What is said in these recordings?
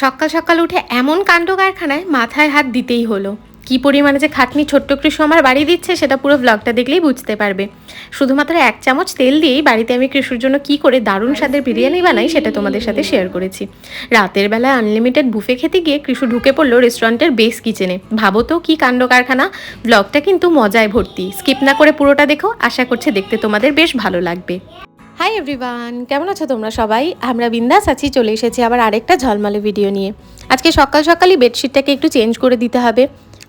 সকাল সকাল উঠে এমন কাণ্ড কারখানায় মাথায় হাত দিতেই হলো। কি পরিমাণে যে খাটনি ছোট্ট কৃষু আমার বাড়ি দিচ্ছে, সেটা পুরো ব্লগটা দেখলেই বুঝতে পারবে। শুধুমাত্র এক চামচ তেল দিয়েই বাড়িতে আমি কৃষুর জন্য কি করে দারুণ স্বাদের বিরিয়ানি বানাই, সেটা তোমাদের সাথে শেয়ার করেছি। রাতের বেলা আনলিমিটেড বুফে খেতে গিয়ে কৃষু ঢুকে পড়ল রেস্টুরেন্টের বেস কিচেনে ভাবো তো কি কাণ্ড কারখানা। ব্লগটা কিন্তু মজায় ভর্তি। স্কিপ না করে পুরোটা দেখো, আশা করছে দেখতে তোমাদের বেশ ভালো লাগবে। হাই এভরিওয়ান কেমন আছো তোমরা সবাই? আমরা বিন্দাস আছি, চলে এসেছি আবার আরেকটা ঝলমলে ভিডিও নিয়ে। আজকে সকাল সকালই বেডশিটটাকে একটু চেঞ্জ করে দিতে হবে।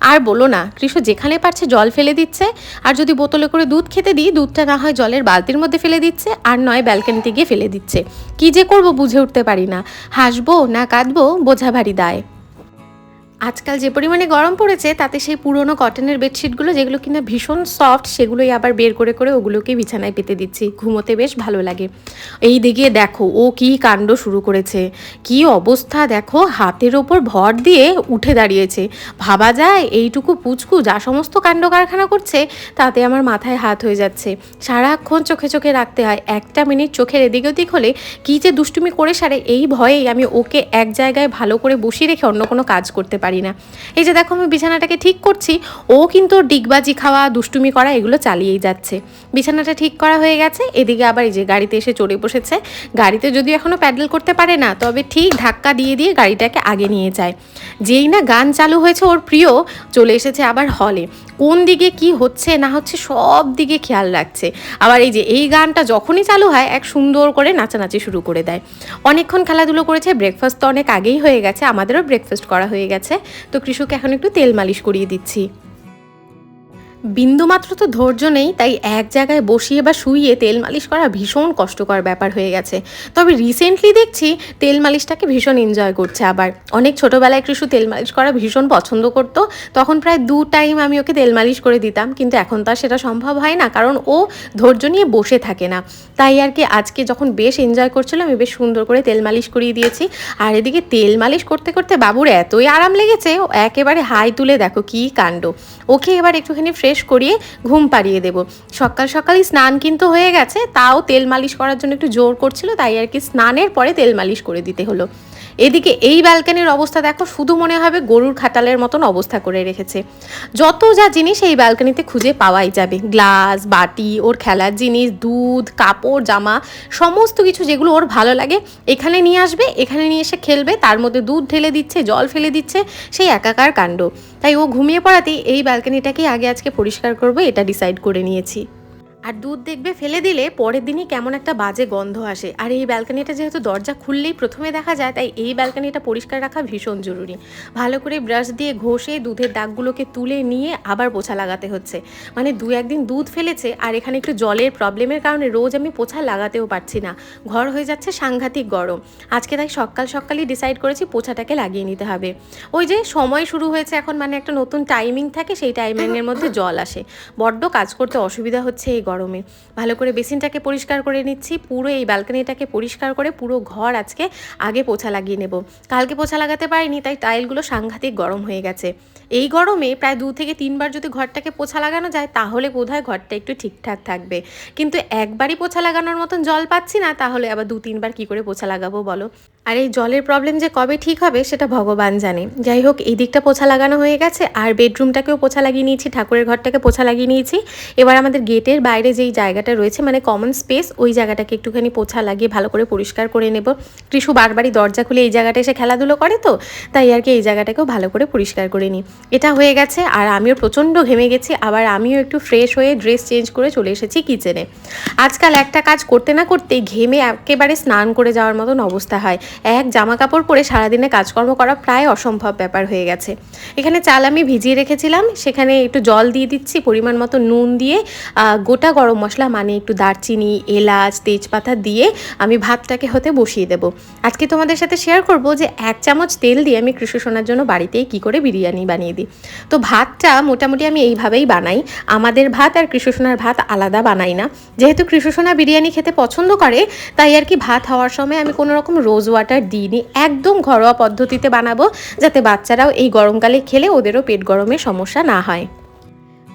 আর বলো না, কৃষ যেখানে পারছে জল ফেলে দিচ্ছে, আর যদি বোতলে করে দুধ খেতে দিই, দুধটা না হয় জলের বালতির মধ্যে ফেলে দিচ্ছে, আর নয় ব্যালকানিতে গিয়ে ফেলে দিচ্ছে। কি যে করব বুঝে উঠতে পারি না। হাসবো না কাঁদবো বোঝা ভারী দায়। আজকাল যে পরিমাণে গরম পড়েছে, তাতে সেই পুরনো কটনের বেডশিটগুলো যেগুলো কিনা ভীষণ সফট, সেগুলোই আবার বের করে করে ওগুলোকে বিছানায় পেতে দিচ্ছি। ঘুমোতে বেশ ভালো লাগে। এই দিকে দেখো, ও কি কাণ্ড শুরু করেছে। কি অবস্থা দেখো, হাতের ওপর ভর দিয়ে উঠে দাঁড়িয়েছে। ভাবা যায় এইটুকু পুচকু যা সমস্ত কাণ্ড কারখানা করছে, তাতে আমার মাথায় হাত হয়ে যাচ্ছে। সারাক্ষণ চোখে চোখে রাখতে হয়। একটা মিনিট চোখের এদিক ওদিক হলে কী যে দুষ্টুমি করে সারে, এই ভয়েই আমি ওকে এক জায়গায় ভালো করে বসিয়ে রেখে অন্য কোনো কাজ করতে পারি না। এই যে দেখো আমি বিছানাটাকে ঠিক করছি, ও কিন্তু ডিগবাজি খাওয়া, দুষ্টুমি করা এগুলো চালিয়েই যাচ্ছে। বিছানাটা ঠিক করা হয়ে গেছে, এদিকে আবার এই যে গাড়িতে এসে চড়ে বসেছে। গাড়িতে যদি এখনও প্যাডেল করতে পারে না, তবে ঠিক ধাক্কা দিয়ে দিয়ে গাড়িটাকে আগে নিয়ে যায়। যেই না গান চালু হয়েছে ওর প্রিয়, চলে এসেছে আবার হলে। কোন দিকে কি হচ্ছে, না হচ্ছে সব দিকে খেয়াল রাখছে। আবার এই যে এই গানটা যখনই চালু হয়, এক সুন্দর করে নাচানাচি শুরু করে দেয়। অনেকক্ষণ খেলাধুলো করেছে ব্রেকফাস্ট তো অনেক আগেই হয়ে গেছে, আমাদেরও ব্রেকফাস্ট করা হয়ে গেছে। তো কৃষক এখন একটু তেল মালিশ করিয়ে দিচ্ছি। বিন্দুমাত্র তো ধৈর্য নেই, তাই এক জায়গায় বসিয়ে বা শুইয়ে তেল মালিশ করা ভীষণ কষ্টকর ব্যাপার হয়ে গেছে। তবে রিসেন্টলি দেখছি তেল মালিশটাকে ভীষণ এনজয় করছে আবার। অনেক ছোটোবেলায় কৃষু তেল মালিশ করা ভীষণ পছন্দ করত, তখন প্রায় দু টাইম আমি ওকে তেল মালিশ করে দিতাম, কিন্তু এখন তো আর সেটা সম্ভব হয় না, কারণ ও ধৈর্য নিয়ে বসে থাকে না। তাই আর কি আজকে যখন বেশ এনজয় করছিল আমি বেশ সুন্দর করে তেল মালিশ করিয়ে দিয়েছি। আর এদিকে তেল মালিশ করতে করতে বাবুর এতই আরাম লেগেছে, ও একেবারে হাই তুলে দেখো কী কাণ্ড। ওকে এবার একটুখানি ফ্রেশ করিয়ে ঘুম পাড়িয়ে দেব। সকাল সকালই স্নান কিন্তু হয়ে গেছে, তাও তেল মালিশ করার জন্য একটু জোর করছিল, তাই আর কি স্নানের পরে তেল মালিশ করে দিতে হলো। এদিকে এই ব্যালকানির অবস্থা দেখো, শুধু মনে হবে গরুর খাটালের মতন অবস্থা করে রেখেছে। যত যা জিনিস এই ব্যালকানিতে খুঁজে পাওয়াই যাবে। গ্লাস, বাটি, ওর খেলার জিনিস, দুধ, কাপড়, জামা, সমস্ত কিছু যেগুলো ওর ভালো লাগে, এখানে নিয়ে আসবে, এখানে নিয়ে এসে খেলবে, তার মধ্যে দুধ ঢেলে দিচ্ছে, জল ফেলে দিচ্ছে, সেই একাকার কাণ্ড। তাই ও ঘুমিয়ে পড়াতেই এই ব্যালকানিটাকেই আগে আজকে পরিষ্কার করব, এটা ডিসাইড করে নিয়েছি। আর দুধ দেখবে ফেলে দিলে পরের দিনই কেমন একটা বাজে গন্ধ আসে। আর এই ব্যালকানিটা যেহেতু দরজা খুললেই প্রথমে দেখা যায়, তাই এই ব্যালকানিটা পরিষ্কার রাখা ভীষণ জরুরি। ভালো করে ব্রাশ দিয়ে ঘষে দুধের দাগগুলোকে তুলে নিয়ে আবার পোছা লাগাতে হচ্ছে। মানে দু একদিন দুধ ফেলেছে আর এখানে একটু জলের প্রবলেমের কারণে রোজ আমি পোছা লাগাতেও পারছি না। ঘর হয়ে যাচ্ছে সাংঘাতিক গরম। আজকে তাই সকাল সকালই ডিসাইড করেছি পোছাটাকে লাগিয়ে নিতে হবে। ওই যে সময় শুরু হয়েছে এখন মানে একটা নতুন টাইমিং থাকে, সেই টাইমিংয়ের মধ্যে জল আসে। বড্ড কাজ করতে অসুবিধা হচ্ছে এই গরমে। ভালো করে বেসিনটাকে পরিষ্কার করে নিচ্ছি, পুরো এই ব্যালকানিটাকে পরিষ্কার করে পুরো ঘর আজকে আগে পোছা লাগিয়ে নেব। কালকে পোছা লাগাতে পারিনি, তাই টাইলগুলো সাংঘাতিক গরম হয়ে গেছে। এই গরমে প্রায় দু থেকে তিনবার যদি ঘরটাকে পোছা লাগানো যায়, তাহলে বোধহয় ঘরটা একটু ঠিকঠাক থাকবে। কিন্তু একবারই পোছা লাগানোর মতন জল পাচ্ছি না, তাহলে আবার দু তিনবার কি করে পোছা লাগাবো বলো? আর এই জলের প্রবলেম যে কবে ঠিক হবে, সেটা ভগবান জানে। যাই হোক, এই দিকটা পোছা লাগানো হয়ে গেছে, আর বেডরুমটাকেও পোছা লাগিয়ে নিয়েছি, ঠাকুরের ঘরটাকে পোছা লাগিয়ে নিয়েছি। এবার আমাদের গেটের বাইরে যেই জায়গাটা রয়েছে মানে কমন স্পেস ওই জায়গাটাকে একটুখানি পোছা লাগিয়ে ভালো করে পরিষ্কার করে নেব। কৃষু বারবারই দরজা খুলে এই জায়গাটা এসে খেলাধুলো করে তো, তাই আর কি এই জায়গাটাকেও ভালো করে পরিষ্কার করে নিই। এটা হয়ে গেছে আর আমিও প্রচণ্ড ঘেমে গেছি, আবার আমিও একটু ফ্রেশ হয়ে ড্রেস চেঞ্জ করে চলে এসেছি কিচেনে আজকাল একটা কাজ করতে না করতে ঘেমে একেবারে স্নান করে যাওয়ার মতন অবস্থা হয়। এক জামা কাপড় পরে সারাদিনে কাজকর্ম করা প্রায় অসম্ভব ব্যাপার হয়ে গেছে। এখানে চাল আমি ভিজিয়ে রেখেছিলাম, সেখানে একটু জল দিয়ে দিচ্ছি, পরিমাণ মতো নুন দিয়ে গোটা গরম মশলা মানে একটু দারচিনি, এলাচ, তেজপাতা দিয়ে আমি ভাতটাকে হতে বসিয়ে দেবো। আজকে তোমাদের সাথে শেয়ার করব যে এক চামচ তেল দিয়ে আমি কৃষি সোনার জন্য বাড়িতেই কি করে বিরিয়ানি বানিয়ে দিই। তো ভাতটা মোটামুটি আমি এইভাবেই বানাই। আমাদের ভাত আর কৃষ্ণসোনার সোনার ভাত আলাদা বানাই না। যেহেতু কৃষ্ণসোনা সোনা বিরিয়ানি খেতে পছন্দ করে, তাই আর কি ভাত হওয়ার সময় আমি কোনো রকম রোজ ওয়াটার দিইনি। একদম ঘরোয়া পদ্ধতিতে বানাবো, যাতে বাচ্চারাও এই গরমকালে খেলে ওদেরও পেট গরমে সমস্যা না হয়।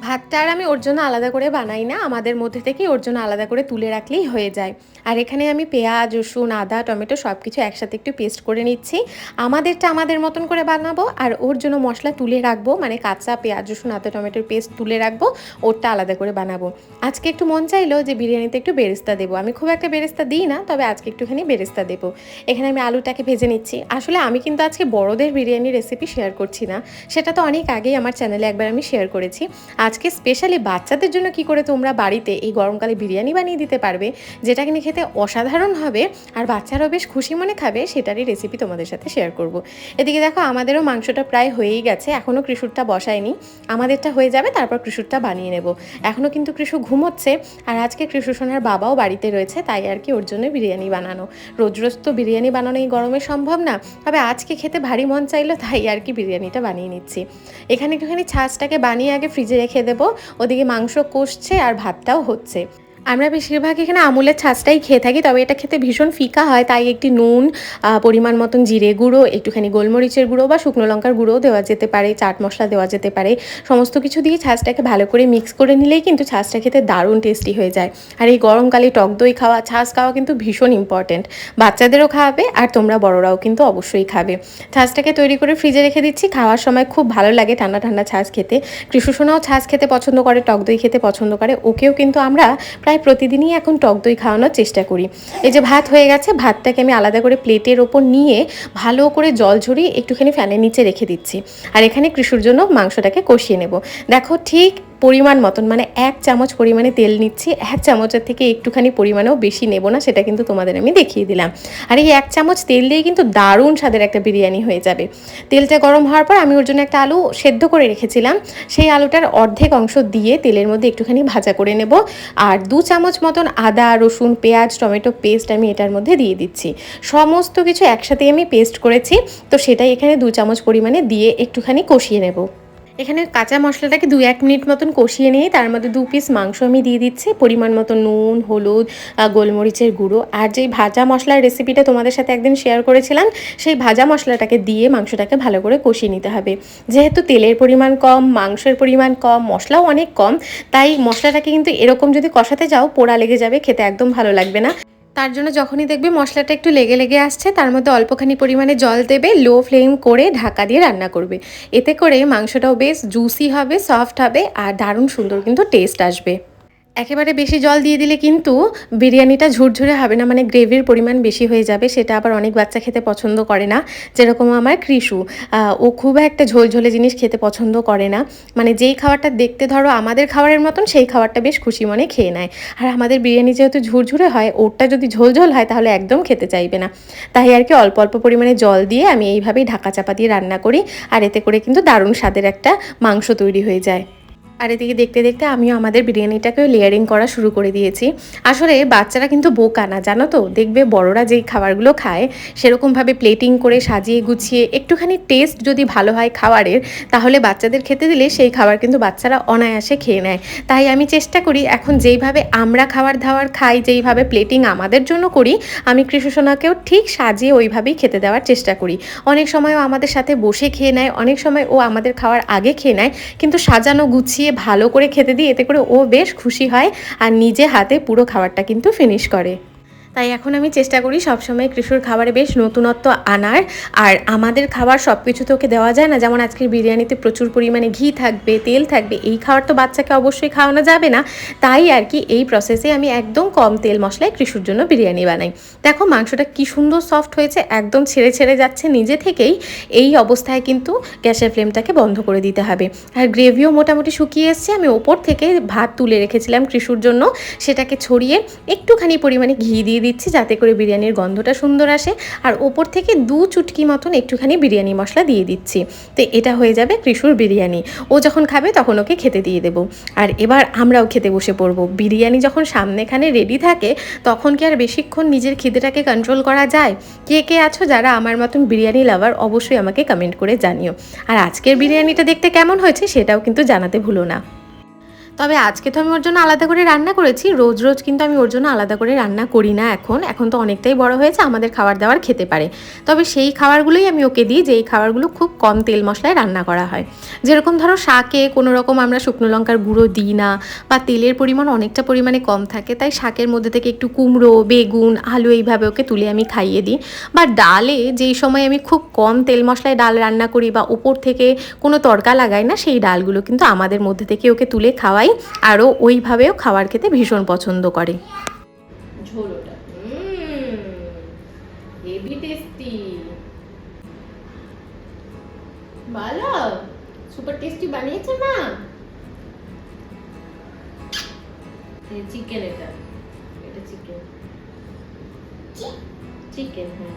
ভাতটা আর আমি ওর জন্য আলাদা করে বানাই না। আমাদের মধ্যে থেকেই ওর জন্য আলাদা করে তুলে রাখলেই হয়ে যায়। আর এখানে আমি পেঁয়াজ, রসুন, আদা, টমেটো সব কিছু একসাথে একটু পেস্ট করে নিচ্ছি। আমাদেরটা আমাদের মতন করে বানাবো আর ওর জন্য মশলা তুলে রাখব। মানে কাঁচা পেঁয়াজ, রসুন, আদা, টমেটোর পেস্ট তুলে রাখব, ওরটা আলাদা করে বানাবো। আজকে একটু মন চাইলো যে বিরিয়ানিতে একটু বেরেস্তা দেবো। আমি খুব একটা বেরেস্তা দিই না, তবে আজকে একটুখানি বেরেস্তা দেবো। এখানে আমি আলুটাকে ভেজে নিচ্ছি। আসলে আমি কিন্তু আজকে বড়দের বিরিয়ানি রেসিপি শেয়ার করছি না। সেটা তো অনেক আগেই আমার চ্যানেলে একবার আমি শেয়ার করেছি। আজকে স্পেশালি বাচ্চাদের জন্য কি করে তোমরা বাড়িতে এই গরমকালে বিরিয়ানি বানিয়ে দিতে পারবে? যেটা কিনে খেতে অসাধারণ হবে আর বাচ্চারাও বেশ খুশি মনে খাবে, সেটারই রেসিপি তোমাদের সাথে শেয়ার করব। এদিকে দেখো, আমাদেরও মাংসটা প্রায় হয়েই গেছে এখনও কৃষুরটা বসায়নি। আমাদেরটা হয়ে যাবে, তারপর কৃষুরটা বানিয়ে নেব। এখনও কিন্তু কৃষু ঘুমোচ্ছে আর আজকে কৃষু সোনার বাবাও বাড়িতে রয়েছে, তাই আর কি ওর জন্য বিরিয়ানি বানানো। রোজ রোজ তো বিরিয়ানি বানানো এই গরমে সম্ভব না, তবে আজকে খেতে ভারী মন চাইলো, তাই আর কি বিরিয়ানিটা বানিয়ে নিচ্ছি। এখানে একটুখানি ছাঁচটাকে বানিয়ে আগে ফ্রিজে রেখে দেবো। ওদিকে মাংস কষছে আর ভাতটাও হচ্ছে। আমরা বেশিরভাগ এখানে আমুলের ছাঁচটাই খেয়ে থাকি, তবে এটা খেতে ভীষণ ফিকা হয়। তাই একটি নুন পরিমাণ মতন জিরে গুঁড়ো, একটুখানি গোলমরিচের গুঁড়ো বা শুকনো লঙ্কার গুঁড়োও দেওয়া যেতে পারে, চাট মশলা দেওয়া যেতে পারে। সমস্ত কিছু দিয়ে ছাঁচটাকে ভালো করে মিক্স করে নিলেই কিন্তু ছাঁচটা খেতে দারুণ টেস্টি হয়ে যায়। আর এই গরমকালে টক দই খাওয়া, ছাঁচ খাওয়া কিন্তু ভীষণ ইম্পর্ট্যান্ট বাচ্চাদেরও খাওয়াবে আর তোমরা বড়রাও কিন্তু অবশ্যই খাবে। ছাঁচটাকে তৈরি করে ফ্রিজে রেখে দিচ্ছি। খাওয়ার সময় খুব ভালো লাগে ঠান্ডা ঠান্ডা ছাঁচ খেতে। কৃষ্ণসোনাও ছাঁচ খেতে পছন্দ করে, টক দই খেতে পছন্দ করে। ওকেও কিন্তু আমরা প্রায় প্রতিদিনই এখন টক দই খাওয়ানোর চেষ্টা করি। এই যে ভাত হয়ে গেছে, ভাতটাকে আমি আলাদা করে প্লেটের ওপর নিয়ে ভালো করে জল ঝরিয়ে একটুখানি ফ্যানের নিচে রেখে দিচ্ছি। আর এখানে কৃষুর জন্য মাংসটাকে কষিয়ে নেব। দেখো ঠিক পরিমাণ মতন মানে এক চামচ পরিমাণে তেল নিচ্ছি, এক চামচের থেকে একটুখানি পরিমাণেও বেশি নেব না, সেটা কিন্তু তোমাদের আমি দেখিয়ে দিলাম। আর এই এক চামচ তেল দিয়ে কিন্তু দারুণ স্বাদের একটা বিরিয়ানি হয়ে যাবে। তেলটা গরম হওয়ার পর আমি ওর জন্য একটা আলু সেদ্ধ করে রেখেছিলাম। সেই আলুটার অর্ধেক অংশ দিয়ে তেলের মধ্যে একটুখানি ভাজা করে নেব। আর দু চামচ মতন আদা, রসুন, পেঁয়াজ, টমেটো পেস্ট আমি এটার মধ্যে দিয়ে দিচ্ছি। সমস্ত কিছু একসাথে আমি পেস্ট করেছি, তো সেটাই এখানে দু চামচ পরিমাণে দিয়ে একটুখানি কষিয়ে নেব। এখানে কাঁচা মশলাটাকে দু এক মিনিট মতন কষিয়ে নিয়ে তার মধ্যে দু পিস মাংস আমি দিয়ে দিচ্ছি। পরিমাণ মতো নুন, হলুদ গোলমরিচের গুঁড়ো। আর যেই ভাজা মশলার রেসিপিটা তোমাদের সাথে একদিন শেয়ার করেছিলাম, সেই ভাজা মশলাটাকে দিয়ে মাংসটাকে ভালো করে কষিয়ে নিতে হবে। যেহেতু তেলের পরিমাণ কম, মাংসের পরিমাণ কম, মশলাও অনেক কম, তাই মশলাটাকে কিন্তু এরকম যদি কষাতে যাও, পোড়া লেগে যাবে, খেতে একদম ভালো লাগবে না। তার জন্য যখনই দেখবে মশলাটা একটু লেগে লেগে আসছে, তার মধ্যে অল্পখানি পরিমাণে জল দেবে লো ফ্লেম করে ঢাকা দিয়ে রান্না করবে। এতে করে মাংসটাও বেশ জুসি হবে সফট হবে, আর দারুণ সুন্দর কিন্তু টেস্ট আসবে। একেবারে বেশি জল দিয়ে দিলে কিন্তু বিরিয়ানিটা ঝুরঝুরে হবে না মানে গ্রেভির পরিমাণ বেশি হয়ে যাবে, সেটা আবার অনেক বাচ্চা খেতে পছন্দ করে না, যেরকম আমার কৃষু। ও খুব একটা ঝোলঝোলে জিনিস খেতে পছন্দ করে না মানে যেই খাবারটা দেখতে ধরো আমাদের খাবারের মতন, সেই খাবারটা বেশ খুশি মনে খেয়ে নেয়। আর আমাদের বিরিয়ানি যেহেতু ঝুরঝুরে হয়, ওরটা যদি ঝোলঝোল হয় তাহলে একদম খেতে চাইবে না। তাই আর কি অল্প অল্প পরিমাণে জল দিয়ে আমি এইভাবেই ঢাকা চাপা দিয়ে রান্না করি, আর এতে করে কিন্তু দারুণ স্বাদের একটা মাংস তৈরি হয়ে যায়। আর এদিকে দেখতে দেখতে আমিও আমাদের বিরিয়ানিটাকেও লেয়ারিং করা শুরু করে দিয়েছি। আসলে বাচ্চারা কিন্তু বোকা না, জানো তো? দেখবে বড়রা যেই খাবারগুলো খায়, সেরকমভাবে প্লেটিং করে সাজিয়ে গুছিয়ে একটুখানি টেস্ট যদি ভালো হয় খাবারের, তাহলে বাচ্চাদের খেতে দিলে সেই খাবার কিন্তু বাচ্চারা অনায়াসে খেয়ে নেয়। তাই আমি চেষ্টা করি এখন যেইভাবে আমরা খাবার দাবার খাই, যেইভাবে প্লেটিং আমাদের জন্য করি, আমি কৃষ্ণসোনাকেও ঠিক সাজিয়ে ওইভাবেই খেতে দেওয়ার চেষ্টা করি। অনেক সময়ও আমাদের সাথে বসে খেয়ে নেয়, অনেক সময় ও আমাদের খাওয়ার আগে খেয়ে নেয়, কিন্তু সাজানো, গুছিয়ে ভালো করে খেতে দিই, এতে করে ও বেশ খুশি হয় আর নিজে হাতে পুরো খাবারটা কিন্তু ফিনিশ করে। তাই এখন আমি চেষ্টা করি সবসময় কৃষুর খাবারে বেশ নতুনত্ব আনার। আর আমাদের খাবার সব কিছু তোকে দেওয়া যায় না। যেমন আজকের বিরিয়ানিতে প্রচুর পরিমাণে ঘি থাকবে, তেল থাকবে, এই খাবার তো বাচ্চাকে অবশ্যই খাওয়ানো যাবে না। তাই আর কি এই প্রসেসে আমি একদম কম তেল মশলায় কৃষুর জন্য বিরিয়ানি বানাই। দেখো মাংসটা কি সুন্দর সফট হয়েছে, একদম ছেড়ে ছেড়ে যাচ্ছে নিজে থেকেই। এই অবস্থায় কিন্তু গ্যাসের ফ্লেমটাকে বন্ধ করে দিতে হবে। আর গ্রেভিও মোটামুটি শুকিয়ে এসছে। আমি ওপর থেকে ভাত তুলে রেখেছিলাম কৃষুর জন্য। সেটাকে ছড়িয়ে একটুখানি পরিমাণে ঘি দিয়ে দিচ্ছি যাতে করে বিরিয়ানির গন্ধটা সুন্দর আসে। আর ওপর থেকে দু চুটকি মতন একটুখানি বিরিয়ানি মশলা দিয়ে দিচ্ছি। তো এটা হয়ে যাবে কৃষুর বিরিয়ানি। ও যখন খাবে তখন ওকে খেতে দিয়ে দেবো। আর এবার আমরাও খেতে বসে পড়ব। বিরিয়ানি যখন সামনেখানে রেডি থাকে, তখন কি আর বেশিক্ষণ নিজের খিদেটাকে কন্ট্রোল করা যায়? কে কে আছো যারা আমার মতন বিরিয়ানি লাভার অবশ্যই আমাকে কমেন্ট করে জানিও। আর আজকের বিরিয়ানিটা দেখতে কেমন হয়েছে সেটাও কিন্তু জানাতে ভুলো না। তবে আজকে তো আমি ওর জন্য আলাদা করে রান্না করেছি। রোজ রোজ কিন্তু আমি ওর জন্য আলাদা করে রান্না করি না এখন। এখন তো অনেকটাই বড় হয়েছে, আমাদের খাবার দাবার খেতে পারে। তবে সেই খাবারগুলোই আমি ওকে দিই, যে এই খাবারগুলো খুব কম তেল মশলায় রান্না করা হয়। যেরকম ধরো শাকে কোনো রকম আমরা শুকনো লঙ্কার গুঁড়ো দিই না, বা তেলের পরিমাণ অনেকটা পরিমাণে কম থাকে, তাই শাকের মধ্যে থেকে একটু কুমড়ো, বেগুন, আলু এইভাবে ওকে তুলে আমি খাইয়ে দিই। বা ডালে যেই সময় আমি খুব কম তেল মশলায় ডাল রান্না করি, বা উপর থেকে কোনো তড়কা লাগাই না, সেই ডালগুলো কিন্তু আমাদের মধ্যে থেকে ওকে তুলে খাওয়াই। আরও ওইভাবেও খাবার খেতে ভীষণ পছন্দ করে। হেভি টেস্টি ভালো সুপার টেস্টি বানিয়েছে মা। চিকেন এটা এটা চিকেন চিকেন হ্যাঁ।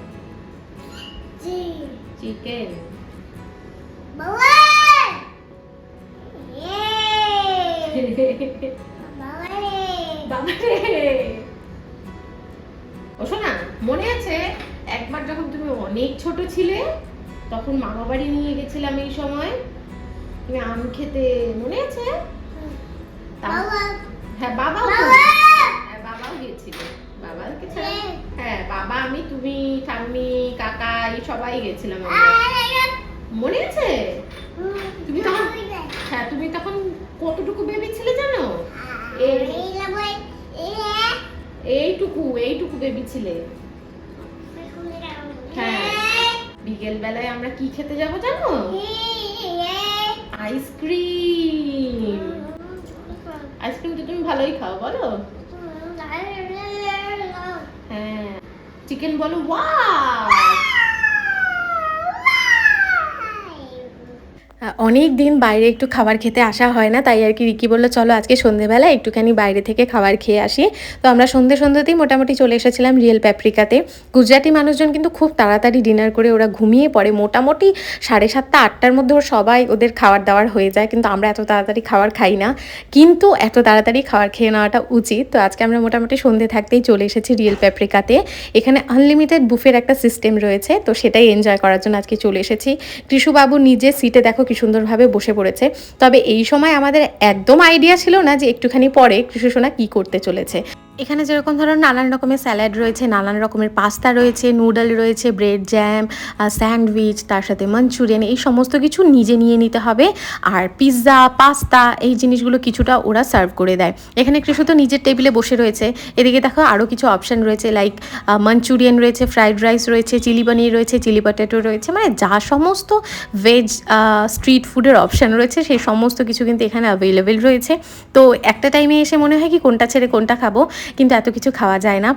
চিকেন ও শোনা মনে আছে একবার যখন তুমি অনেক ছোট ছিলে তখন মামা বাড়ি নিয়ে গেছিলাম এই সময়? তুমি আম খেতে মনে আছে? হ্যাঁ বাবাও তো- হ্যাঁ বাবাও গেছিল। বাবা ছাড়া হ্যাঁ। বাবা আমি তুমি ঠাম্মি কাকা এই সবাই গেছিলাম মনে আছে? তুমি তখন হ্যাঁ তুমি তখন কতটুকু বেবি ছিলে জানো এইটুকু এইটুকু বেবি ছিলে হ্যাঁ বিকেল বেলায় আমরা কি খেতে যাব জানো? আইসক্রিম। আইসক্রিম তো তুমি ভালোই খাও বলো? হ্যাঁ। চিকেন বলো ওয়াও! অনেক দিন বাইরে একটু খাবার খেতে আসা হয় না, তাই আর কি রিকি বলল, চলো আজকে সন্ধেবেলা একটুখানি বাইরে থেকে খাবার খেয়ে আসি। তো আমরা সন্ধে সন্ধ্যেতেই মোটামুটি চলে এসেছিলাম রিয়েল প্যাপ্রিকাতে। গুজরাটি মানুষজন কিন্তু খুব তাড়াতাড়ি ডিনার করে ওরা ঘুমিয়ে পড়ে। মোটামুটি সাড়ে সাতটা, আটটার মধ্যে ওর সবাই ওদের খাবার দাবার হয়ে যায়, কিন্তু আমরা এত তাড়াতাড়ি খাবার খাই না। কিন্তু এত তাড়াতাড়ি খাবার খেয়ে নেওয়াটা উচিত। তো আজকে আমরা মোটামুটি সন্ধে থাকতেই চলে এসেছি রিয়েল প্যাপ্রিকাতে। এখানে আনলিমিটেড বুফের একটা সিস্টেম রয়েছে, তো সেটাই এনজয় করার জন্য আজকে চলে এসেছি। কৃষুবাবু নিজে সিটে দেখো কি সুন্দরভাবে বসে পড়েছে। তবে এই সময় আমাদের একদম আইডিয়া ছিল না যে একটুখানি পরে কৃষ্ণ সোনা কী করতে চলেছে। এখানে যেরকম ধরো নানান রকমের স্যালাড রয়েছে, নানান রকমের পাস্তা রয়েছে, নুডল রয়েছে, ব্রেড জ্যাম স্যান্ডউইচ, তার সাথে মাঞ্চুরিয়ান, এই সমস্ত কিছু নিজে নিয়ে নিতে হবে। আর পিৎজা, পাস্তা, এই জিনিসগুলো কিছুটা ওরা সার্ভ করে দেয়। এখানে কৃষু তো নিজের টেবিলে বসে রয়েছে। এদিকে দেখো আরও কিছু অপশান রয়েছে লাইক মাঞ্চুরিয়ান রয়েছে, ফ্রাইড রাইস রয়েছে, চিলি পনির রয়েছে, চিলি পটেটো রয়েছে মানে যা সমস্ত ভেজ স্ট্রিট ফুডের অপশান রয়েছে, সেই সমস্ত কিছু কিন্তু এখানে অ্যাভেলেবেল রয়েছে। তো একটা টাইমে এসে মনে হয় কি কোনটা ছেড়ে কোনটা খাব। কিন্তু এত কিছু খাওয়া যায় না।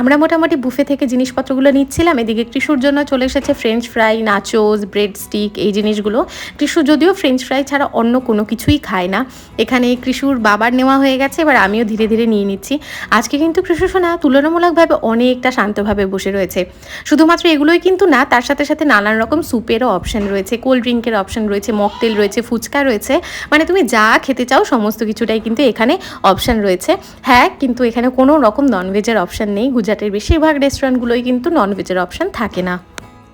আমরা মোটামুটি বুফে থেকে জিনিসপত্রগুলো নিচ্ছিলাম। এদিকে কৃষুর জন্য চলে এসেছে French fry nachos bread stick এই জিনিসগুলো। কৃষু যদিও ফ্রেঞ্চ ফ্রাই ছাড়া অন্য কোনো কিছুই খায় না। এখানে কৃষুর বাবার নেওয়া হয়ে গেছে, এবার আমিও ধীরে ধীরে নিয়ে নিচ্ছি। আজকে কিন্তু কৃষু সোনা তুলনামূলকভাবে অনেকটা শান্তভাবে বসে রয়েছে। শুধুমাত্র এগুলোই কিন্তু না, তার সাথে সাথে নানান রকম স্যুপেরও অপশন রয়েছে কোল্ড ড্রিঙ্কের অপশন রয়েছে মকটেল রয়েছে, ফুচকা রয়েছে। মানে তুমি যা খেতে চাও, সমস্ত কিছুটাই কিন্তু এখানে অপশান রয়েছে। হ্যাঁ কিন্তু এখানে কোনো রকম ননভেজের অপশান নেই। গুজরাটের বেশিরভাগ রেস্টুরেন্টগুলোই কিন্তু ননভেজের অপশান থাকে না।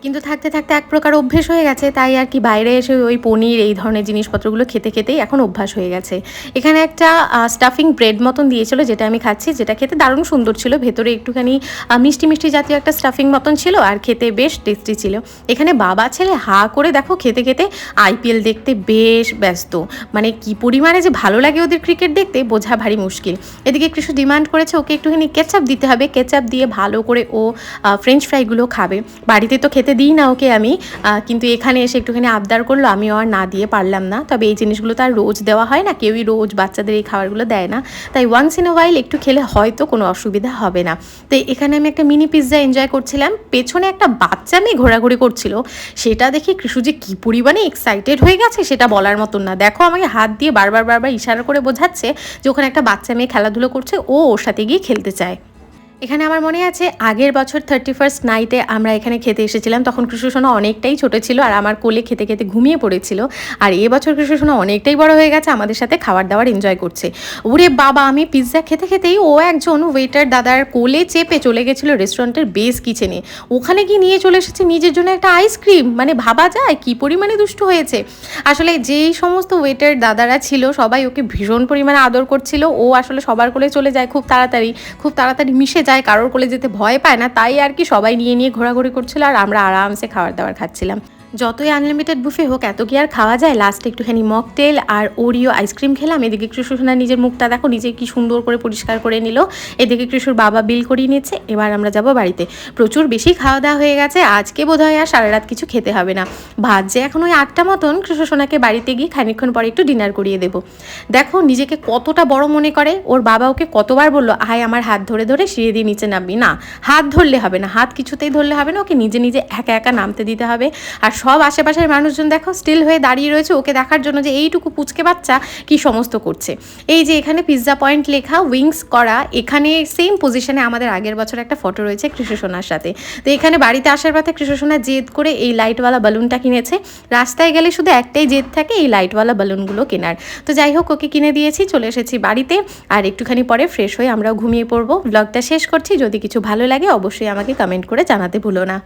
কিন্তু থাকতে থাকতে এক প্রকার অভ্যেস হয়ে গেছে, তাই আর কি বাইরে এসে ওই পনির, এই ধরনের জিনিসপত্রগুলো খেতে খেতেই এখন অভ্যাস হয়ে গেছে। এখানে একটা স্টাফিং ব্রেড মতন দিয়েছিল যেটা আমি খাচ্ছি, যেটা খেতে দারুণ সুন্দর ছিল। ভেতরে একটুখানি মিষ্টি মিষ্টি জাতীয় একটা স্টাফিং মতন ছিল আর খেতে বেশ টেস্টি ছিল। এখানে বাবা ছেলে হা করে দেখো খেতে খেতে আইপিএল দেখতে বেশ ব্যস্ত। মানে কি পরিমাণে যে ভালো লাগে ওদের ক্রিকেট দেখতে বোঝা ভারী মুশকিল। এদিকে কৃষ্ণ ডিমান্ড করেছে ওকে একটুখানি কেচাপ দিতে হবে। কেচাপ দিয়ে ভালো করে ও ফ্রেঞ্চ ফ্রাইগুলো খাবে। বাড়িতে তো খেতে দিই না, ওকে আমি। কিন্তু এখানে এসে একটুখানি আবদার করল, আমিও আর না দিয়ে পারলাম না। তবে এই জিনিসগুলো তো আর রোজ দেওয়া হয় না, কেউই রোজ বাচ্চাদের এই খাবারগুলো দেয় না। তাই ওয়ান্স ইন আ ওয়াইল একটু খেলে হয়তো কোনো অসুবিধা হবে না। তো এখানে আমি একটা মিনি পিৎজা এনজয় করছিলাম। পেছনে একটা বাচ্চা মেয়ে ঘোরাঘুরি করছিল। সেটা দেখে কৃষু যে কী পরিমাণে এক্সাইটেড হয়ে গেছে, সেটা বলার মতন না। দেখো আমাকে হাত দিয়ে বারবার বারবার ইশারা করে বোঝাচ্ছে যে ওখানে একটা বাচ্চা মেয়ে খেলাধুলো করছে, ও ওর সাথে গিয়ে খেলতে চায়। এখানে আমার মনে আছে আগের বছর থার্টি ফার্স্ট নাইটে আমরা এখানে খেতে এসেছিলাম, তখন কৃষ্ণসোনা অনেকটাই ছোট ছিল আর আমার কোলে খেতে খেতে ঘুমিয়ে পড়েছিল। আর এবছর কৃষ্ণসোনা অনেকটাই বড় হয়ে গেছে, আমাদের সাথে খাবার দাবার এনজয় করছে। ওরে বাবা, আমি পিৎজা খেতে খেতেই ও একজন ওয়েটার দাদার কোলে চেপে চলে গেছিল রেস্টুরেন্টের বেস কিচেনে ওখানে কি নিয়ে চলে এসেছে নিজের জন্য একটা আইসক্রিম মানে ভাবা যায় কি পরিমাণে দুষ্ট হয়েছে। আসলে যেই সমস্ত ওয়েটার দাদারা ছিল, সবাই ওকে ভীষণ পরিমাণে আদর করছিল। ও আসলে সবার কোলে চলে যায়, খুব তাড়াতাড়ি খুব তাড়াতাড়ি মিশে যায়। কারোর কোলে যেতে ভয় পায় না, তাই আর কি সবাই নিয়ে নিয়ে ঘোরাঘুরি করছিল আর আমরা আরামসে খাবার দাবার খাচ্ছিলাম। যতই আনলিমিটেড বুফে হোক, এত কি আর খাওয়া যায়? লাস্টে একটুখানি মকটেল আর ওরিও আইসক্রিম খেলাম। এদিকে কৃষ্ণসোনা নিজের মুখটা দেখো, নিজে কি সুন্দর করে পরিষ্কার করে নিল। এদিকে কৃষ্ণর বাবা বিল করিয়ে নিয়েছে এবার আমরা যাব বাড়িতে। প্রচুর বেশি খাওয়া দাওয়া হয়ে গেছে। আজকে বোধহয় আর সারা রাত কিছু খেতে হবে না। ভাত যে এখন ওই আটটা মতন কৃষ্ণসোনাকে বাড়িতে গিয়ে খানিকক্ষণ পরে একটু ডিনার করিয়ে দেবো। দেখো, নিজেকে কতটা বড় মনে করে। ওর বাবা ওকে কতবার বলল, আয়, আমার হাত ধরে ধরে সিঁড়ি দিয়ে নিচে নামবি। না, হাত ধরলে হবে না। হাত কিছুতেই ধরলে হবে না। ওকে নিজে নিজে একা একা নামতে দিতে হবে। আর সব আশেপাশের মানুষজন দেখো স্টিল হয়ে দাঁড়িয়ে রয়েছে, ওকে দেখার জন্য যে এইটুকু পুচকে বাচ্চা কি সমস্ত করছে। এই যে এখানে পিৎজা পয়েন্ট লেখা উইংস করা, এখানে সেম পজিশনে আমাদের আগের বছর একটা ফটো রয়েছে কৃষ্ণসোনার সাথে। তো এখানে বাড়িতে আসার পথে কৃষ্ণসোনা জেদ করে এই লাইটওয়ালা বালুনটা কিনেছে। রাস্তায় গেলে শুধু একটাই জেদ থাকে এই লাইটওয়ালা বালুনগুলো কেনার। তো যাই হোক, ওকে কিনে দিয়েছি, চলে এসেছি বাড়িতে। আর একটুখানি পরে ফ্রেশ হয়ে আমরাও ঘুমিয়ে পড়ব। ব্লগটা শেষ করছি, যদি কিছু ভালো লাগে অবশ্যই আমাকে কমেন্ট করে জানাতে ভুলো না।